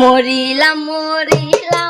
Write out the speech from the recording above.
মরিলাম মরিলাম।